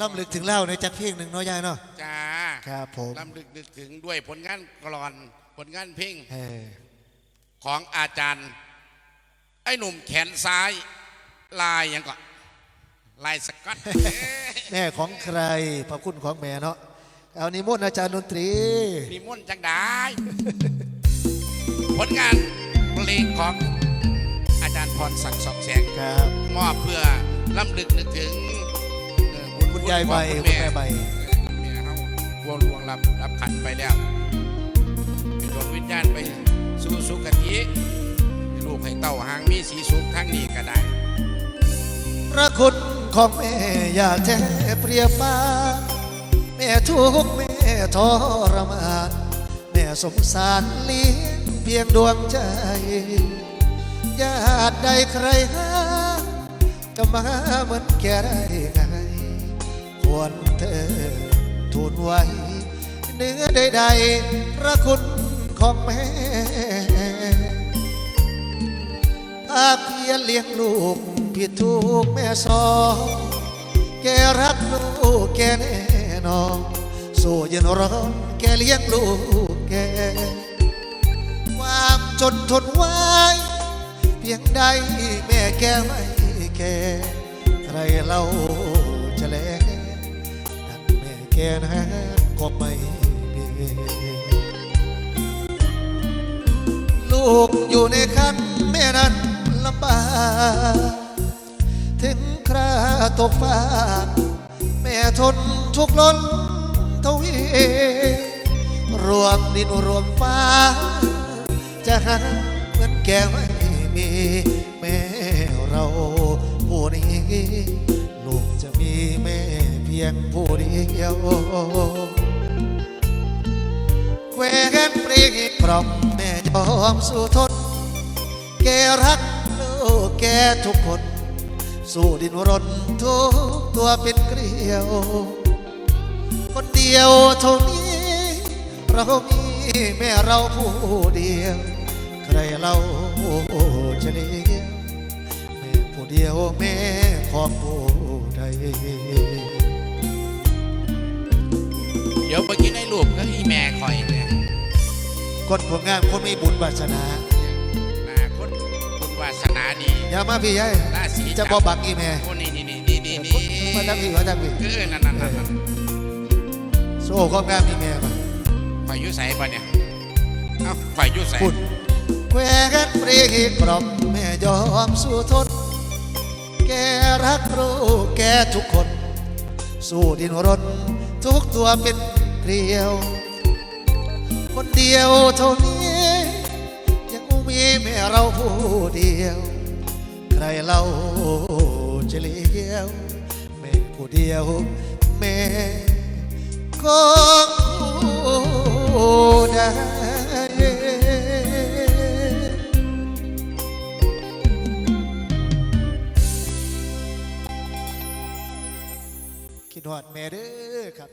ล่ำลึกถึงเล่าในจักเพียงหนึ่งเน้อยยายเนาะจ้าครับผมลำลึกนึกถึงด้วยผลงานกรอน ผลงานเพลงเออของอาจารย์ ไอ้หนุ่มแขนซ้าย ลายหยังก็ลายสกัด แม่ของใครพระคุณของแม่เนาะเอานิมนต์อาจารย์ดนตรีนิมนต์จังได้ ผลงานเพลงของอาจารย์พรศักดิ์สองแสง ครับ มอบเพื่อล้ำลึกนึกถึงเอ่อ คุณยายใบของคุณแม่แม่ใบคุณแม่เขาวงลวงรับรับขันไปแล้วให้ดวงวิญญาณไปสู่สุคติให้ลูกให้เต้าหางมีสีสุขทั้งนี้ก็ได้ พระคุณของแม่อยากจะเปรียบมาแม่ทุกข์แม่ทรมานแม่สงสารเลี้ยงเพียงดวงใจญาติใดใครหาก็มาเหมือนแกได้ไง ควรเธอทูลไว้เนื้อใดๆพระคุณของแม่ภาคเพียรเลี้ยงลูกผิดถูกแม่สอนแกรักลูกแกแน่นอนสู้ย็นร้อนแกเลี้ยงลูกแกความจนทนไว้ เพียงใดแม่แกไม่แคร์ใครเล่า งแม่แกนั้นก็ไม่เป็นลูกอยู่ในคันแม่นั้นลำบากถึงคราตกฟ้าแม่ทนทุกข์ล้นทวีรวมดินรวมฟ้า จะหาเหมือนแกไม่มีแม่เราผู้นี้ ยงผู้เดียวแควนปรีพร้อมแม่ยอมสู้ทน แกรักลูกแกทุกคน สู้ดินรนทุกตัวเป็นเกลียว คนเดียวเท่านี้ เรามีแม่เราผู้เดียว ใครเราจะเลี้ยงแม่ผู้เดียวแม่ของผู้ใด เดี๋ยวเมื่อกี้ในรูปก็อีแม่คอยเนี่ยคนผลงานคนมีบุญวาสนาหน้าคนคุณวาสนาดีอย่ามาพี่ยัยราศีจะบอบักอีแม่โอ้นี่นี่นี่นี่นี่นี่มาทำพี่มาทำพี่เออนั่นนั่นนั่นนั่นโซ่ความงามมีแม่มาข่อยอยุ่ใส่ปะเนี่ยเอ้าข่อยอยุ่ใส่พูดแควนปรีกรอบแม่ยอมสู้ทนแกรักลูกแกทุกคน สู้ดินรน ทุกตัวเป็นเกลียว คนเดียวเท่านี้ ยังมีแม่เราผู้เดียว ใครเราจะเลี้ยวแม่ผู้เดียวแม่ คิดฮอดแม่เด้อครับ